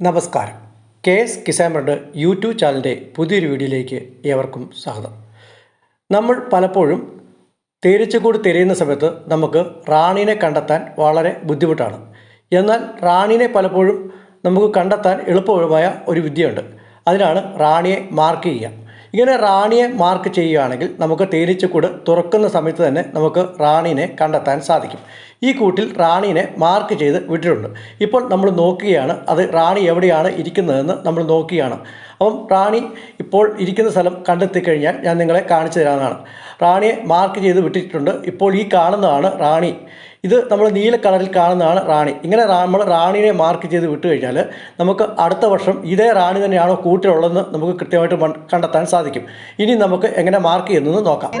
നമസ്കാരം. K S കിസാമറുടെ YouTube ചാനലിന്റെ പുതിയൊരു വീഡിയോയിലേക്ക് ഏവർക്കും സ്വാഗതം. നമ്മൾ പലപ്പോഴും തേരിച്ചുകൂടി തിരയുന്ന സമയത്ത് നമുക്ക് റാണീനെ കണ്ടെത്താൻ വളരെ ബുദ്ധിമുട്ടാണ്. എന്നാൽ റാണീനെ പലപ്പോഴും നമുക്ക് കണ്ടെത്താൻ എളുപ്പമായ ഒരു വിദ്യയുണ്ട്. അതിനാണ് റാണിയെ മാർക്ക് ചെയ്യുക. ഇങ്ങനെ റാണിയെ മാർക്ക് ചെയ്യുകയാണെങ്കിൽ നമുക്ക് തേനീച്ചക്കൂട് തുറക്കുന്ന സമയത്ത് തന്നെ നമുക്ക് റാണീനെ കണ്ടെത്താൻ സാധിക്കും. ഈ കൂട്ടിൽ റാണീനെ മാർക്ക് ചെയ്ത് വിട്ടിട്ടുണ്ട്. ഇപ്പോൾ നമ്മൾ നോക്കുകയാണ് അത് റാണി എവിടെയാണ് ഇരിക്കുന്നതെന്ന് നമ്മൾ നോക്കുകയാണ്. അപ്പം റാണി ഇപ്പോൾ ഇരിക്കുന്ന സ്ഥലം കണ്ടെത്തി കഴിഞ്ഞാൽ ഞാൻ നിങ്ങളെ കാണിച്ചു തരാവുന്നതാണ്. റാണിയെ മാർക്ക് ചെയ്ത് വിട്ടിട്ടുണ്ട്. ഇപ്പോൾ ഈ കാണുന്നതാണ് റാണി. ഇത് നമ്മൾ നീല കളറിൽ കാണുന്നതാണ് റാണി. ഇങ്ങനെ നമ്മൾ റാണിനെ മാർക്ക് ചെയ്ത് വിട്ടു കഴിഞ്ഞാൽ നമുക്ക് അടുത്ത വർഷം ഇതേ റാണി തന്നെയാണോ കൂട്ടിലുള്ളതെന്ന് നമുക്ക് കൃത്യമായിട്ട് കണ്ടെത്താൻ സാധിക്കും. ഇനി നമുക്ക് എങ്ങനെ മാർക്ക് ചെയ്യുന്നത് നോക്കാം.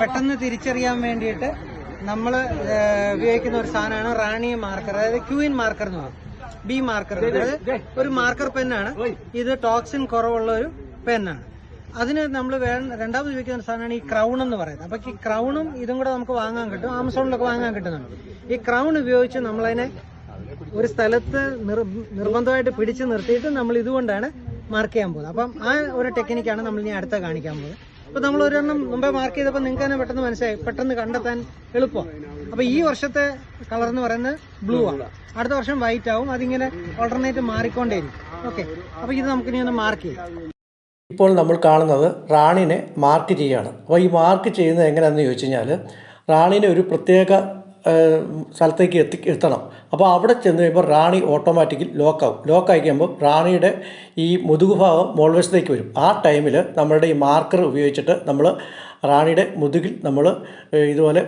പെട്ടെന്ന് തിരിച്ചറിയാൻ വേണ്ടിയിട്ട് നമ്മൾ ഉപയോഗിക്കുന്ന ഒരു സാധനമാണ് റാണി മാർക്കർ അതായത് ക്യൂയിൻ മാർക്കർ എന്ന് പറയും. ബി മാർക്കർ ഒരു മാർക്കർ പെന്നാണ് ഇത് ടോക്സിൻ കുറവുള്ള ഒരു പെന്നാണ് അതിന് നമ്മൾ രണ്ടാമത് ചോദിക്കുന്ന സാധനമാണ് ഈ ക്രൗൺ എന്ന് പറയുന്നത്. അപ്പൊ ഈ ക്രൗണും ഇതും കൂടെ നമുക്ക് വാങ്ങാൻ കിട്ടും. ആമസോണിലൊക്കെ വാങ്ങാൻ കിട്ടുന്നുണ്ട്. ഈ ക്രൗൺ ഉപയോഗിച്ച് നമ്മളതിനെ ഒരു സ്ഥലത്ത് നിർ നിർബന്ധമായിട്ട് പിടിച്ചു നിർത്തിയിട്ട് നമ്മൾ ഇതുകൊണ്ടാണ് മാർക്ക് ചെയ്യാൻ പോകുന്നത്. അപ്പം ആ ഒരു ടെക്നിക്കാണ് നമ്മൾ ഇനി അടുത്ത കാണിക്കാൻ പോകുന്നത്. അപ്പൊ നമ്മൾ ഒരെണ്ണം മുമ്പേ മാർക്ക് ചെയ്തപ്പോൾ നിങ്ങൾക്ക് തന്നെ പെട്ടെന്ന് മനസ്സിലായി. പെട്ടെന്ന് കണ്ടെത്താൻ എളുപ്പമാണ്. അപ്പൊ ഈ വർഷത്തെ കളർ എന്ന് പറയുന്നത് ബ്ലൂ ആണ്. അടുത്ത വർഷം വൈറ്റ് ആവും. അതിങ്ങനെ ഓൾട്ടർനേറ്റ് മാറിക്കൊണ്ടേയിരിക്കും. ഓക്കെ അപ്പൊ ഇത് നമുക്ക് ഇനി ഒന്ന് മാർക്ക് ചെയ്യാം. ഇപ്പോൾ നമ്മൾ കാണുന്നത് റാണിനെ മാർക്ക് ചെയ്യുകയാണ്. അപ്പോൾ ഈ മാർക്ക് ചെയ്യുന്നത് എങ്ങനെയാണെന്ന് ചോദിച്ചു കഴിഞ്ഞാൽ റാണിനെ ഒരു പ്രത്യേക സ്ഥലത്തേക്ക് എത്തി എത്തണം. അപ്പോൾ അവിടെ ചെന്ന് കഴിയുമ്പോൾ റാണി ഓട്ടോമാറ്റിക്കലി ലോക്കാവും ലോക്കായി കഴിയുമ്പോൾ റാണിയുടെ ഈ മുതുകുഭാഗം മുകൾവശത്തേക്ക് വരും. ആ ടൈമിൽ നമ്മളുടെ ഈ മാർക്കർ ഉപയോഗിച്ചിട്ട് നമ്മൾ റാണിയുടെ മുതുകിൽ നമ്മൾ ഇതുപോലെ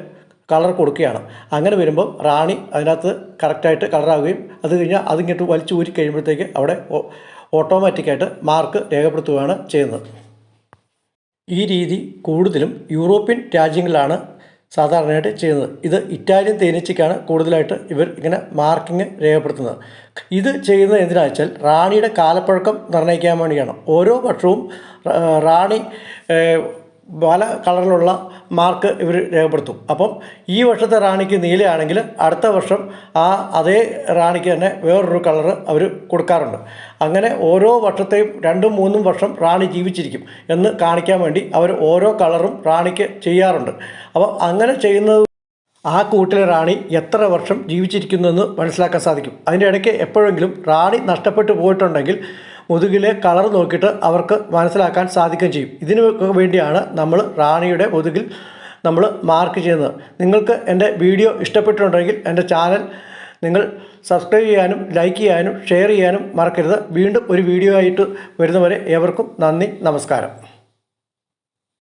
കളർ കൊടുക്കുകയാണ്. അങ്ങനെ വരുമ്പോൾ റാണി അതിനകത്ത് കറക്റ്റായിട്ട് കളറാവുകയും അത് കഴിഞ്ഞാൽ അതിങ്ങോട്ട് വലിച്ചു ഊരി കഴിയുമ്പോഴത്തേക്ക് അവിടെ ഓട്ടോമാറ്റിക്കായിട്ട് മാർക്ക് രേഖപ്പെടുത്തുകയാണ് ചെയ്യുന്നത്. ഈ രീതി കൂടുതലും യൂറോപ്യൻ രാജ്യങ്ങളിലാണ് സാധാരണയായിട്ട് ചെയ്യുന്നത്. ഇത് ഇറ്റാലിയൻ തേനീച്ചയ്ക്കാണ് കൂടുതലായിട്ട് ഇവർ ഇങ്ങനെ മാർക്കിങ് രേഖപ്പെടുത്തുന്നത്. ഇത് ചെയ്യുന്നത് എന്തിനാ വെച്ചാൽ റാണിയുടെ കാലപ്പഴക്കം നിർണയിക്കാൻ വേണ്ടിയാണ്. ഓരോ വർഷവും റാണി പല കളറിലുള്ള മാർക്ക് ഇവർ രേഖപ്പെടുത്തും. അപ്പം ഈ വർഷത്തെ റാണിക്ക് നീലയാണെങ്കിൽ അടുത്ത വർഷം ആ അതേ റാണിക്ക് തന്നെ വേറൊരു കളറ് അവർ കൊടുക്കാറുണ്ട്. അങ്ങനെ ഓരോ വർഷത്തെയും രണ്ടും മൂന്നും വർഷം റാണി ജീവിച്ചിരിക്കും എന്ന് കാണിക്കാൻ വേണ്ടി അവർ ഓരോ കളറും റാണിക്ക് ചെയ്യാറുണ്ട്. അപ്പം അങ്ങനെ ചെയ്യുന്നത് ആ കൂട്ടിലെ റാണി എത്ര വർഷം ജീവിച്ചിരിക്കുന്നുവെന്ന് മനസ്സിലാക്കാൻ സാധിക്കും. അതിന്റെ ഇടയ്ക്ക് എപ്പോഴെങ്കിലും റാണി നഷ്ടപ്പെട്ടു പോയിട്ടുണ്ടെങ്കിൽ മുതുകിലെ കളർ നോക്കിയിട്ട് അവർക്ക് മനസ്സിലാക്കാൻ സാധിക്കുകയും ചെയ്യും. ഇതിനു വേണ്ടിയാണ് നമ്മൾ റാണിയുടെ മുതുകിൽ നമ്മൾ മാർക്ക് ചെയ്യുന്നത്. നിങ്ങൾക്ക് എന്റെ വീഡിയോ ഇഷ്ടപ്പെട്ടിട്ടുണ്ടെങ്കിൽ എന്റെ ചാനൽ നിങ്ങൾ സബ്സ്ക്രൈബ് ചെയ്യാനും ലൈക്ക് ചെയ്യാനും ഷെയർ ചെയ്യാനും മറക്കരുത്. വീണ്ടും ഒരു വീഡിയോ ആയിട്ട് വരുന്നവരെ ഏവർക്കും നന്ദി നമസ്കാരം.